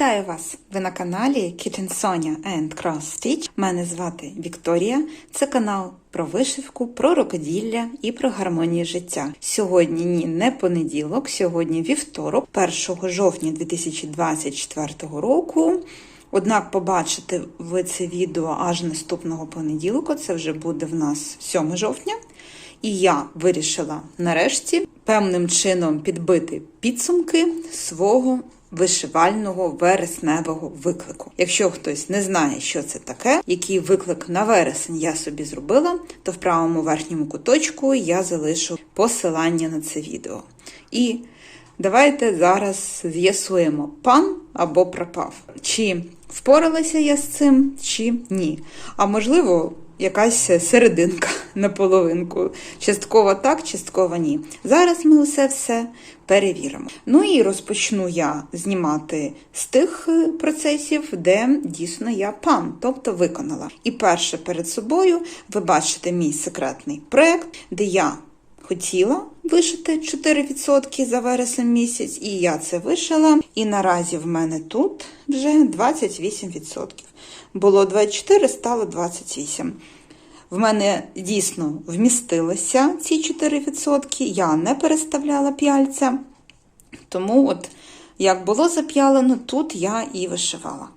Вітаю вас! Ви на каналі Kitten Sonia and Cross Stitch. Мене звати Вікторія. Це канал про вишивку, про рукоділля і про гармонію життя. Сьогодні ні, не понеділок, сьогодні вівторок, 1 жовтня 2024 року. Однак побачите ви це відео аж наступного понеділка, це вже буде в нас 7 жовтня. І я вирішила нарешті певним чином підбити підсумки свого вишивального вересневого виклику. Якщо хтось не знає, що це таке, який виклик на вересень я собі зробила, то в правому верхньому куточку я залишу посилання на це відео. І давайте зараз з'ясуємо, пан або пропав. Чи впоралася я з цим, чи ні. А можливо, якась серединка на половинку. Частково так, частково ні. Зараз ми усе все перевіримо. Ну і розпочну я знімати з тих е, процесів, де дійсно я пан, тобто виконала. І перше перед собою ви бачите мій секретний проект, де я хотіла вишити 4% за вересень місяць, і я це вишила. І наразі в мене тут вже 28%. Було 24, стало 28. В мене дійсно вмістилися ці 4%, я не переставляла п'яльця. Тому, от, як було зап'ялено, тут я і вишивала.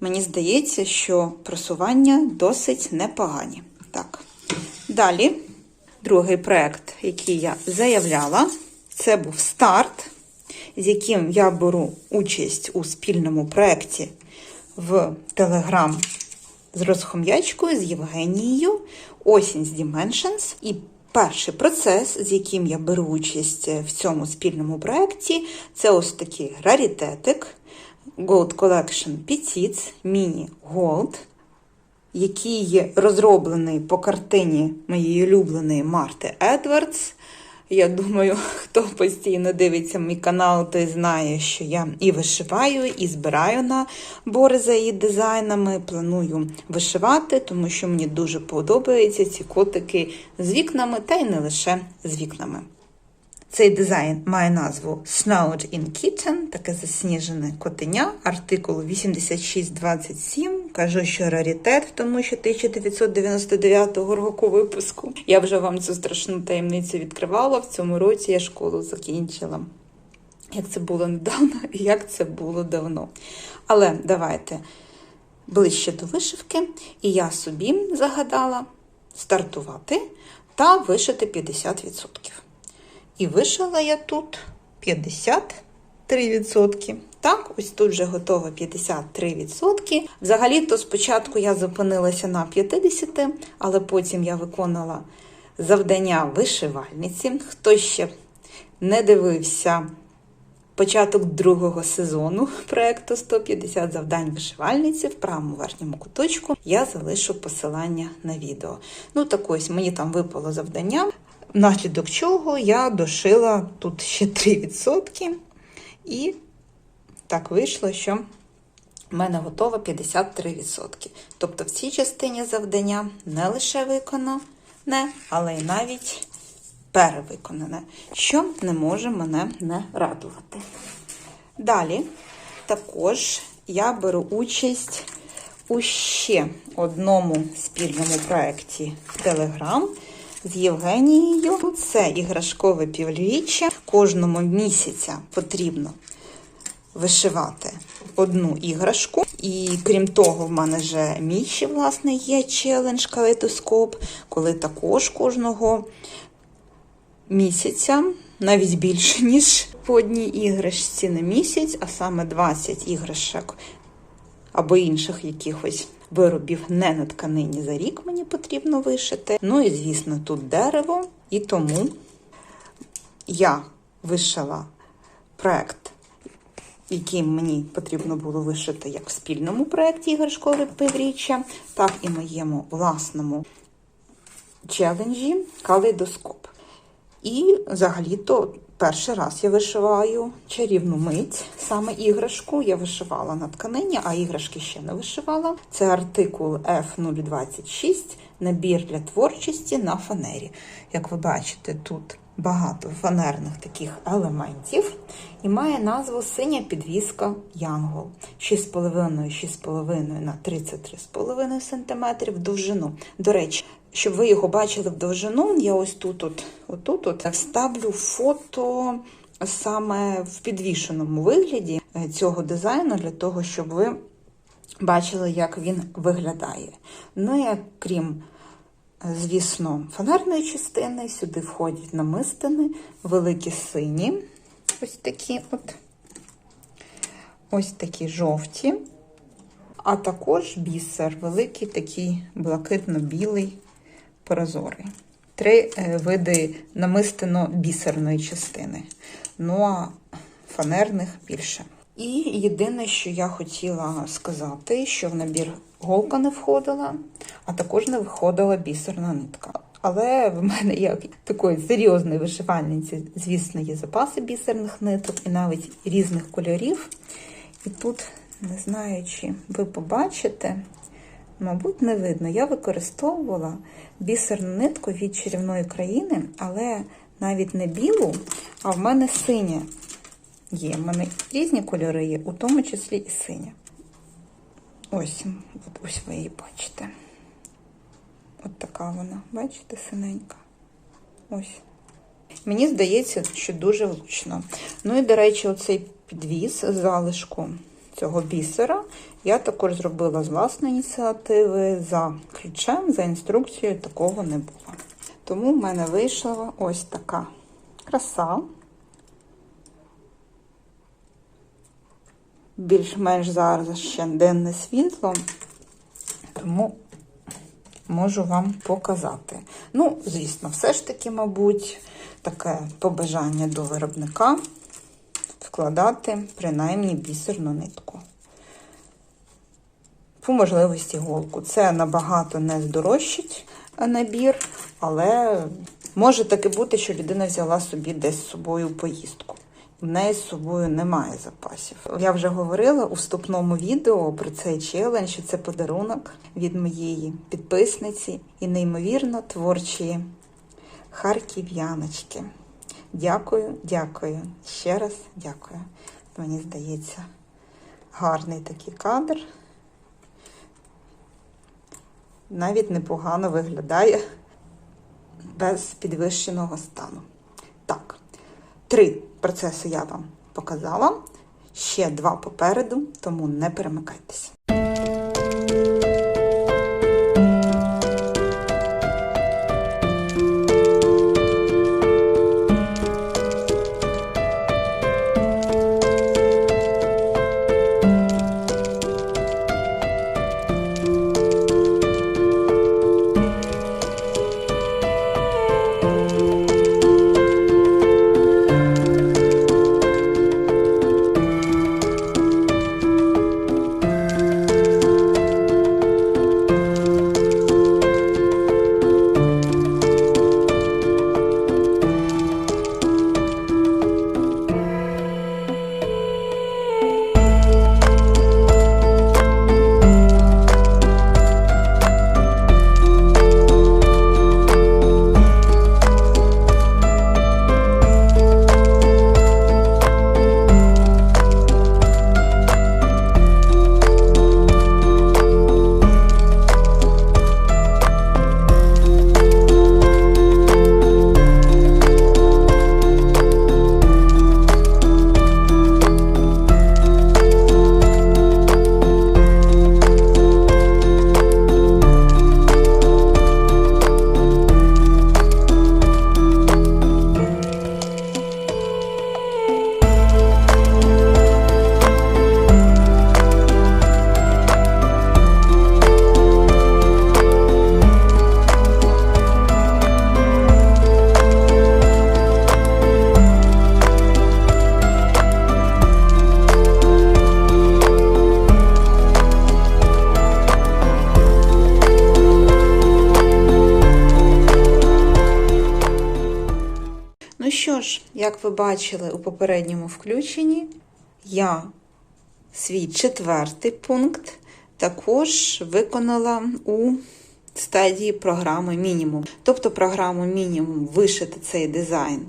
Мені здається, що просування досить непогані. Так. Далі, другий проєкт, який я заявляла, це був старт, з яким я беру участь у спільному проєкті в Telegram з розхом'ячкою, з Євгенією, Осінь з Dimensions. І перший процес, з яким я беру участь в цьому спільному проєкті, це ось такий раритетик Gold Collection Petits Mini Gold, який розроблений по картині моєї улюбленої Марти Едвардс. Я думаю, хто постійно дивиться мій канал, той знає, що я і вишиваю, і збираю на бори за її дизайнами. Планую вишивати, тому що мені дуже подобаються ці котики з вікнами, та й не лише з вікнами. Цей дизайн має назву Snowed in Kitten, таке засніжене котеня, артикул 8627. Кажу, що раритет, тому що 1999 року випуску. Я вже вам цю страшну таємницю відкривала. В цьому році я школу закінчила. Як це було недавно і як це було давно. Але давайте ближче до вишивки, і я собі загадала стартувати та вишити 50%. І вишила я тут 53%. Так, ось тут вже готово 53%. Взагалі-то спочатку я зупинилася на 50%, але потім я виконала завдання вишивальниці. Хто ще не дивився початок другого сезону проєкту 150 завдань вишивальниці в правому верхньому куточку, я залишу посилання на відео. Ну, так ось мені там випало завдання. Внаслідок чого я дошила тут ще 3%. І так вийшло, що в мене готово 53%. Тобто в цій частині завдання не лише виконане, але й навіть перевиконане, що не може мене не радувати. Далі, також я беру участь у ще одному спільному проєкті Telegram з Євгенією. Це іграшкове півріччя. Кожному місяця потрібно вишивати одну іграшку. І крім того, в мене вже мій ще, власне, є челендж калейдоскоп, коли також кожного місяця, навіть більше, ніж по одній іграшці на місяць, а саме 20 іграшок або інших якихось виробів не на тканині за рік мені потрібно вишити. Ну і, звісно, тут дерево. І тому я вишила проект, який мені потрібно було вишити як в спільному проєкті іграшкове півріччя, так і моєму власному челенджі калейдоскоп. І взагалі-то перший раз я вишиваю чарівну мить, саме іграшку. Я вишивала на тканині, а іграшки ще не вишивала. Це артикул F026, набір для творчості на фанері. Як ви бачите, тут багато фанерних таких елементів і має назву Синя підвіска Янгол 6,5-6,5 на 33,5 см в довжину. До речі, щоб ви його бачили в довжину, я ось тут, от, отут, от, вставлю фото саме в підвішеному вигляді е, цього дизайну для того, щоб ви бачили, як він виглядає. Ну і крім, звісно, фонарної частини, сюди входять намистини, великі сині, ось такі от, ось такі жовті, а також бісер, великий такий блакитно-білий, прозорий. Три е, види намистино-бісерної частини. Ну а фанерних більше. І єдине, що я хотіла сказати, що в набір голка не входила, а також не входила бісерна нитка. Але в мене, як такої серйозної вишивальниці, звісно, є запаси бісерних ниток і навіть різних кольорів. І тут, не знаю, чи ви побачите, мабуть, не видно. Я використовувала бісерну нитку від чарівної країни, але навіть не білу, а в мене синя є. В мене різні кольори є, у тому числі і синя. Ось, ось ви її бачите. От така вона, бачите, синенька. Ось. Мені здається, що дуже влучно. Ну і, до речі, оцей підвіз залишку цього бісера я також зробила з власної ініціативи за ключем, за інструкцією, такого не було. Тому в мене вийшла ось така краса. Більш-менш зараз ще денне світло, тому можу вам показати. Ну, звісно, все ж таки, мабуть, таке побажання до виробника вкладати принаймні бісерну нитку. По можливості голку. Це набагато не здорожчить набір, але може таки бути, що людина взяла собі десь з собою поїздку. В неї з собою немає запасів. Я вже говорила у вступному відео про цей челендж, що це подарунок від моєї підписниці і неймовірно творчої харків'яночки. Дякую, дякую. Ще раз дякую. Мені здається, гарний такий кадр. Навіть непогано виглядає без підвищеного стану. Так, три процеси я вам показала. Ще два попереду, тому не перемикайтеся. Що ж, як ви бачили у попередньому включенні, я свій четвертий пункт також виконала у стадії програми мінімум. Тобто програму мінімум вишити цей дизайн,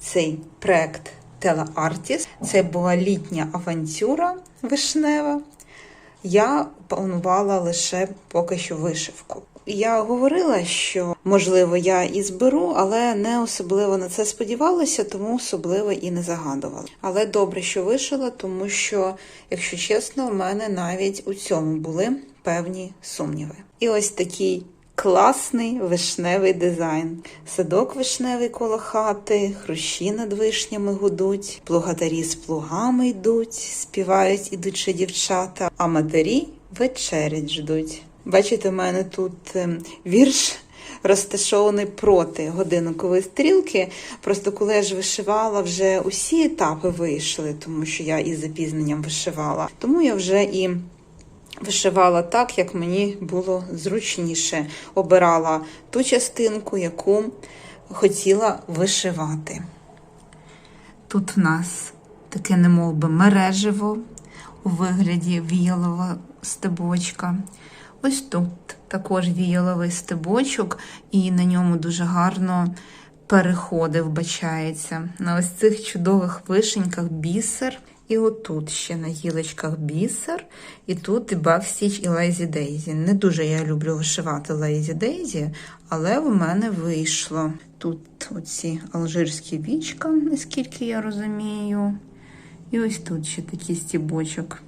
цей проект Телеартіс. Це була літня авантюра вишнева. Я планувала лише поки що вишивку. Я говорила, що можливо я і зберу, але не особливо на це сподівалася, тому особливо і не загадувала. Але добре, що вишила, тому що, якщо чесно, в мене навіть у цьому були певні сумніви. І ось такий класний вишневий дизайн. Садок вишневий коло хати, хрущі над вишнями гудуть, плугатарі з плугами йдуть, співають ідучі дівчата, а матері вечерять ждуть. Бачите, в мене тут ем, вірш розташований проти годинникової стрілки. Просто коли я ж вишивала, вже усі етапи вийшли, тому що я із запізненням вишивала. Тому я вже і вишивала так, як мені було зручніше. Обирала ту частинку, яку хотіла вишивати. Тут в нас таке немов би мережево у вигляді віялового стебочка. Ось тут також віяловий стебочок, і на ньому дуже гарно переходи вбачається. На ось цих чудових вишеньках бісер. І отут ще на гілочках бісер, і тут і Бавстіч, і Лейзі Дейзі. Не дуже я люблю вишивати Лейзі Дейзі, але в мене вийшло. Тут оці алжирські вічка, наскільки я розумію. І ось тут ще такий стібочок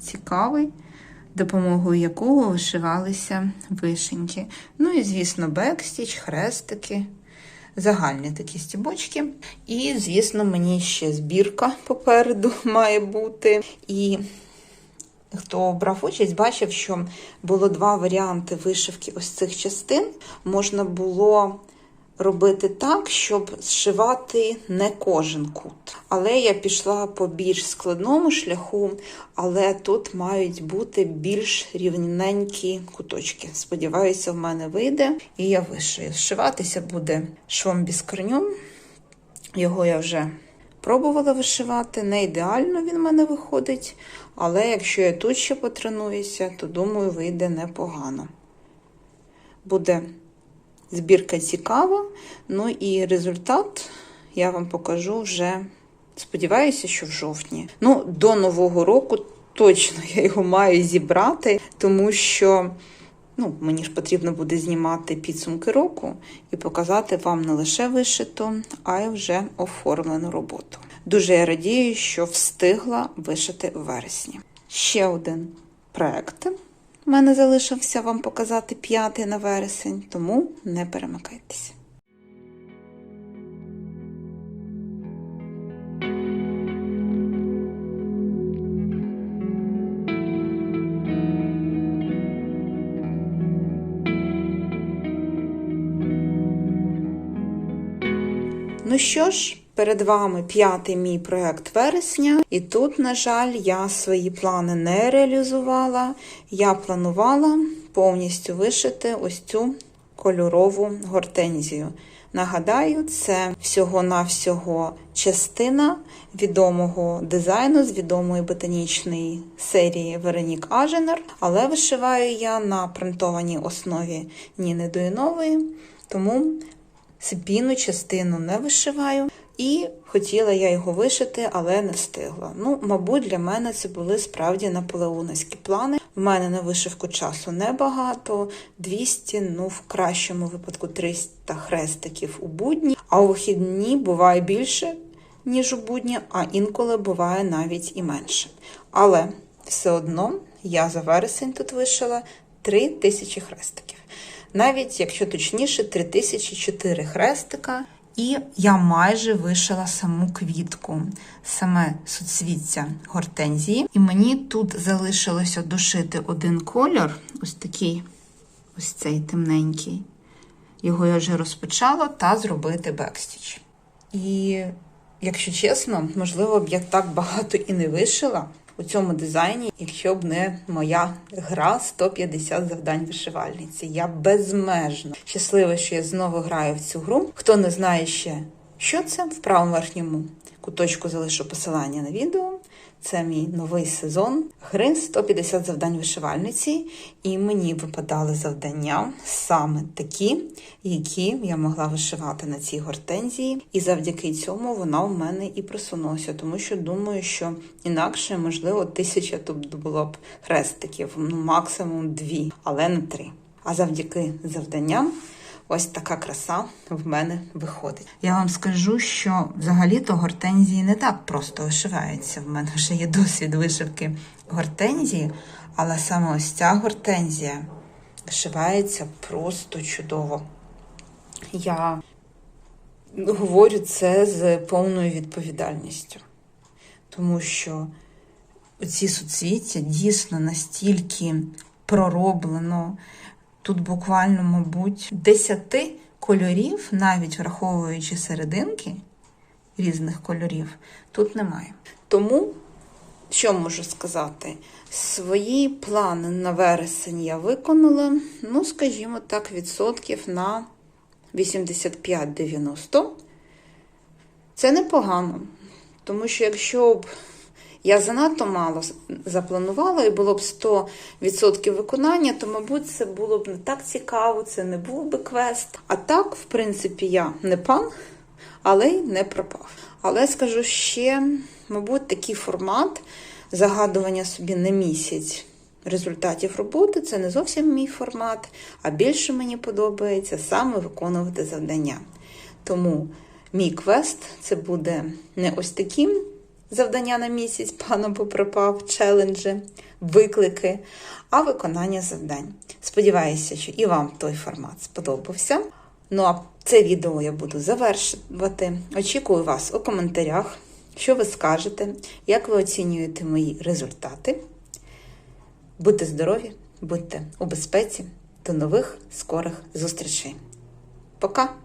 цікавий, допомогою якого вишивалися вишеньки. Ну і, звісно, бекстіч, хрестики загальні такі стібочки. І, звісно, мені ще збірка попереду має бути. І хто брав участь, бачив, що було два варіанти вишивки ось цих частин. Можна було робити так, щоб зшивати не кожен кут. Але я пішла по більш складному шляху, але тут мають бути більш рівненькі куточки. Сподіваюся, в мене вийде, і я вишию. Зшиватися буде швом без корню. Його я вже пробувала вишивати. Не ідеально він в мене виходить, але якщо я тут ще потренуюся, то думаю, вийде непогано. Буде збірка цікава. Ну і результат я вам покажу вже, сподіваюся, що в жовтні. Ну, до Нового року точно я його маю зібрати, тому що. Ну, мені ж потрібно буде знімати підсумки року і показати вам не лише вишиту, а й вже оформлену роботу. Дуже я радію, що встигла вишити в вересні. Ще один проект. У мене залишився вам показати п'ятий на вересень, тому не перемикайтеся. Ну що ж, перед вами п'ятий мій проект вересня, і тут, на жаль, я свої плани не реалізувала. Я планувала повністю вишити ось цю кольорову гортензію. Нагадаю, це всього-навсього частина відомого дизайну з відомої ботанічної серії Веронік Аженер, але вишиваю я на принтованій основі Ніни Дуїнової, тому спільну частину не вишиваю. І хотіла я його вишити, але не встигла. Ну, мабуть, для мене це були справді наполеоновські плани. В мене на вишивку часу небагато, 200, ну в кращому випадку 300 хрестиків у будні, а у вихідні буває більше, ніж у будні, а інколи буває навіть і менше. Але все одно я за вересень тут вишила 3000 хрестиків. Навіть, якщо точніше, 3004 хрестика. І я майже вишила саму квітку, саме суцвіття гортензії. І мені тут залишилося дошити один кольор, ось такий, ось цей темненький. Його я вже розпочала, та зробити бекстіч. І, якщо чесно, можливо б я так багато і не вишила у цьому дизайні, якщо б не моя гра 150 завдань вишивальниці. Я безмежно щаслива, що я знову граю в цю гру. Хто не знає ще, що це, в правому верхньому куточку залишу посилання на відео. Це мій новий сезон гри 150 завдань вишивальниці, і мені випадали завдання саме такі, які я могла вишивати на цій гортензії. І завдяки цьому вона в мене і просунулася, тому що думаю, що інакше, можливо, тисяча тут було б хрестиків, ну максимум дві, але не три. А завдяки завданням. Ось така краса в мене виходить. Я вам скажу, що взагалі-то гортензії не так просто вишиваються. В мене вже є досвід вишивки гортензії, але саме ось ця гортензія вишивається просто чудово. Я говорю це з повною відповідальністю, тому що ці суцвіття дійсно настільки пророблено. Тут буквально, мабуть, десяти кольорів, навіть враховуючи серединки різних кольорів, тут немає. Тому, що можу сказати, свої плани на вересень я виконала, ну, скажімо так, відсотків на 85-90. Це непогано, тому що якщо б я занадто мало запланувала і було б 100% виконання, то, мабуть, це було б не так цікаво, це не був би квест. А так, в принципі, я не пан, але й не пропав. Але скажу ще, мабуть, такий формат загадування собі на місяць результатів роботи це не зовсім мій формат, а більше мені подобається саме виконувати завдання. Тому мій квест це буде не ось таким завдання на місяць, пан або пропав, челенджі, виклики, а виконання завдань. Сподіваюся, що і вам той формат сподобався. Ну а це відео я буду завершувати. Очікую вас у коментарях, що ви скажете, як ви оцінюєте мої результати. Будьте здорові, будьте у безпеці. До нових скорих зустрічей. Пока!